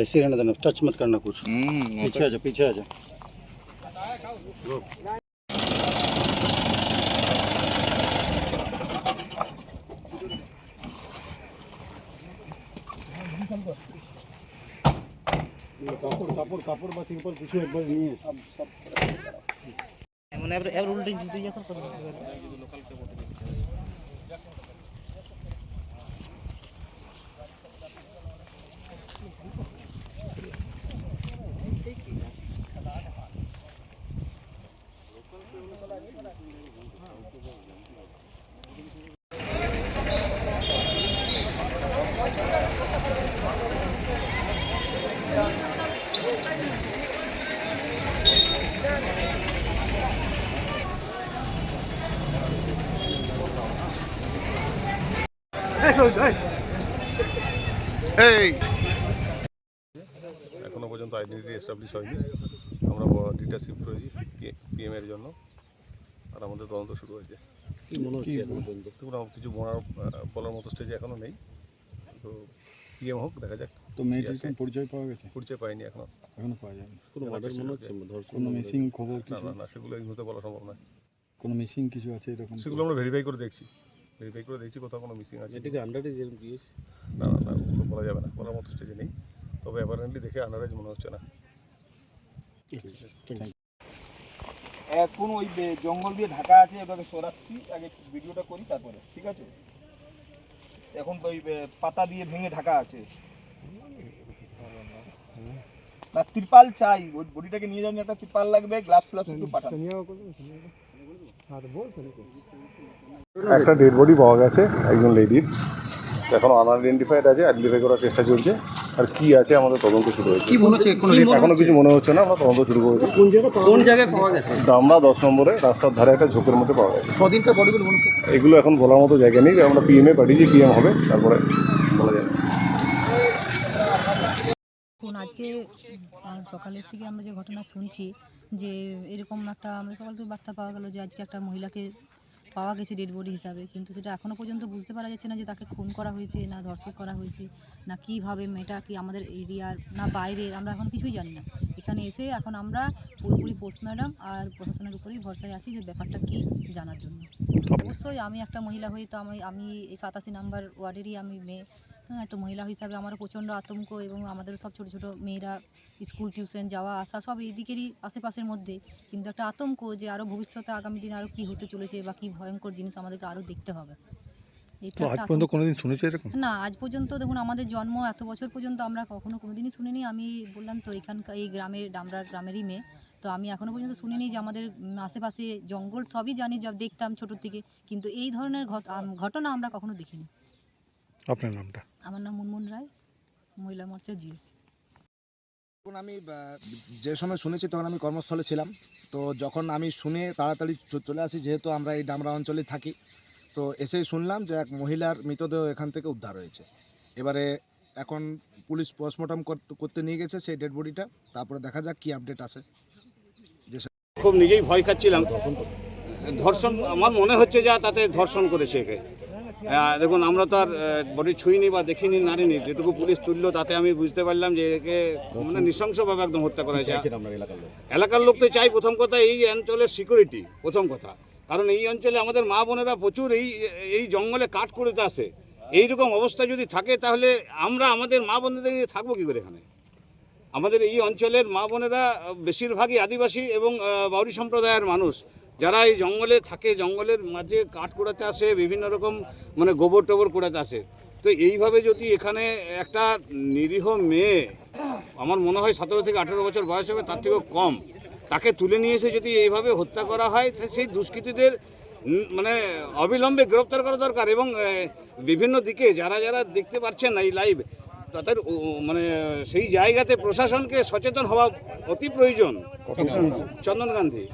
ऐसे रहने देना टच मत करना कुछ। पीछे आ जा पीछे आ जा। কাপড় কাপড় কাপড় বা তিরপল কিছু একবার নিয়ে মানে এবার উল্টে তুই এখন এখনও পর্যন্ত আইডেন্টিটি এস্টাবলিশ হয়নি। আমরা ডিটা শিফট করেছি পিএম এর জন্য। আর আমাদের তদন্ত শুরু হয়েছে। কি মনে হচ্ছে এখন পর্যন্ত? দেখুন আমার কিছু বলার বলার মতো স্টেজে এখনও নেই। তো পিএম হোক দেখা যাক তো মেয়েটির পরিচয় পাওয়া গেছে? পরিচয় পাইনি এখনও। এখনও পাওয়া যায়নি। কোনো মার্ডার মনে হচ্ছে কোনো মিসিং খবর না কিছু? না না সেগুলো এই মুহূর্তে বলা সম্ভব নয়। কোনো মিসিং কিছু আছে এরকম? সেগুলো আমরা ভেরিফাই করে দেখছি। ভেরিফাই করে দেখছি কোথাও কোনো মিসিং আছে এটাকে আন্ডারে যেরকম দিয়েছে না না না ওগুলো বলা যাবে না বলার মতো স্টেজে নেই। তবে অ্যাপারেন্টলি দেখে আন্ডারেজ মনে হচ্ছে না। এখন ওই জঙ্গল দিয়ে ঢাকা আছে এটাকে সরাচ্ছি আগে ভিডিওটা করি তারপরে ঠিক আছে? এখন তো ওই পাতা দিয়ে ভেঙে ঢাকা আছে। না ত্রিপাল চাই ওই বডিটাকে নিয়ে যাবেন একটা ত্রিপাল লাগবে গ্লাস ফ্লাস একটু পাঠান। একটা ডেড বডি পাওয়া গেছে একজন লেডির এখন আনআইডেন্টিফাইড আছে আইডেন্টিফাই করার চেষ্টা চলছে। আর কি আছে আমাদের তদন্ত শুরু হয়েছে। কি মনে হচ্ছে? কোনো এখনও কিছু মনে হচ্ছে না আমরা তদন্ত শুরু করেছি। কোন জায়গায় পাওয়া গেছে? দামরা দশ নম্বরে রাস্তার ধারে একটা ঝোঁকের মধ্যে পাওয়া গেছে। কদিনটা বডিগুলো মনে এগুলো এখন বলার মতো জায়গা নেই আমরা পিএমএ পাঠিয়েছি পিএম হবে তারপরে বলা যাবে এখন আজকে সকালের থেকে আমরা যে ঘটনা শুনছি যে এরকম একটা আমাদের সকাল থেকে বার্তা পাওয়া গেল যে আজকে একটা মহিলাকে পাওয়া গেছে ডেড বডি হিসাবে। কিন্তু সেটা এখনও পর্যন্ত বুঝতে পারা যাচ্ছে না যে তাকে খুন করা হয়েছে না ধর্ষক করা হয়েছে না কীভাবে মেয়েটা কি আমাদের এরিয়ার না বাইরে আমরা এখন কিছুই জানি না। এখানে এসে এখন আমরা পুরোপুরি পোস্ট ম্যাডাম আর প্রশাসনের উপরেই ভরসায় আছি যে ব্যাপারটা কী জানার জন্য। অবশ্যই আমি একটা মহিলা হই তো আমি আমি এই সাতাশি নাম্বার ওয়ার্ডেরই আমি মেয়ে। হ্যাঁ তো মহিলা হিসাবে আমারও প্রচণ্ড আতঙ্ক এবং আমাদের সব ছোটো ছোটো মেয়েরা স্কুল টিউশন যাওয়া আসা সব এই দিকেরই আশেপাশের মধ্যে। কিন্তু একটা আতঙ্ক যে আরও ভবিষ্যতে আগামী দিনে আরও কী হতে চলেছে বা কী ভয়ঙ্কর জিনিস আমাদেরকে আরও দেখতে হবে। আজ পর্যন্ত কোনোদিন শুনেছে এরকম? না আজ পর্যন্ত দেখুন আমাদের জন্ম এত বছর পর্যন্ত আমরা কখনো কোনোদিনই শুনিনি। আমি বললাম তো এখানকার এই গ্রামের ডামরার গ্রামেরই মেয়ে। তো আমি এখনও পর্যন্ত শুনিনি যে আমাদের আশেপাশে জঙ্গল সবই জানি যা দেখতাম ছোটোর থেকে। কিন্তু এই ধরনের ঘটনা আমরা কখনো দেখিনি। আপনার নামটা? আমার নাম মুনমুন রায় মহিলা মোর্চা জিএস যখন আমি যে সময় শুনেছি তখন আমি কর্মস্থলে ছিলাম। তো যখন আমি শুনে তাড়াতাড়ি চলে আসি যেহেতু আমরা এই ডামরা অঞ্চলে থাকি তো এসেই শুনলাম যে এক মহিলার মৃতদেহ এখান থেকে উদ্ধার হয়েছে। এবারে এখন পুলিশ পোস্টমর্টম করতে নিয়ে গেছে সেই ডেড বডিটা। তারপরে দেখা যাক কি আপডেট আসে। খুব নিজেই ভয় খাচ্ছিলাম। ধর্ষণ আমার মনে হচ্ছে যা তাতে ধর্ষণ করেছে একে। দেখুন আমরা তো আর বডি ছুঁইনি বা দেখিনি নারিনি যেটুকু পুলিশ তুললো তাতে আমি বুঝতে পারলাম যে একে মানে নৃশংসভাবে একদম হত্যা করা হয়েছে। এলাকার লোক? তো চাই প্রথম কথা এই অঞ্চলের সিকিউরিটি প্রথম কথা। কারণ এই অঞ্চলে আমাদের মা বোনেরা প্রচুর এই এই জঙ্গলে কাঠ করতে আসে। এইরকম অবস্থা যদি থাকে তাহলে আমরা আমাদের মা বোনদের নিয়ে থাকব কী করে এখানে? আমাদের এই অঞ্চলের মা বোনেরা বেশিরভাগই আদিবাসী এবং বাউরি সম্প্রদায়ের মানুষ। যারা এই জঙ্গলে থাকে জঙ্গলের মাঝে কাঠ কুড়াতে আসে বিভিন্ন রকম মানে গোবর টোবর কুড়াতে আসে। তো এইভাবে যদি এখানে একটা নিরীহ মেয়ে আমার মনে হয় সতেরো থেকে আঠেরো বছর বয়স হবে তার থেকেও কম তাকে তুলে নিয়ে এসে যদি এইভাবে হত্যা করা হয় সে- সেই দুষ্কৃতীদের মানে অবিলম্বে গ্রেপ্তার করা দরকার এবং বিভিন্ন দিকে যারা যারা দেখতে পাচ্ছেন এই লাইভ তাদের মানে সেই জায়গাতে প্রশাসনকে সচেতন হওয়া অতি প্রয়োজন। চন্দন গান্ধী।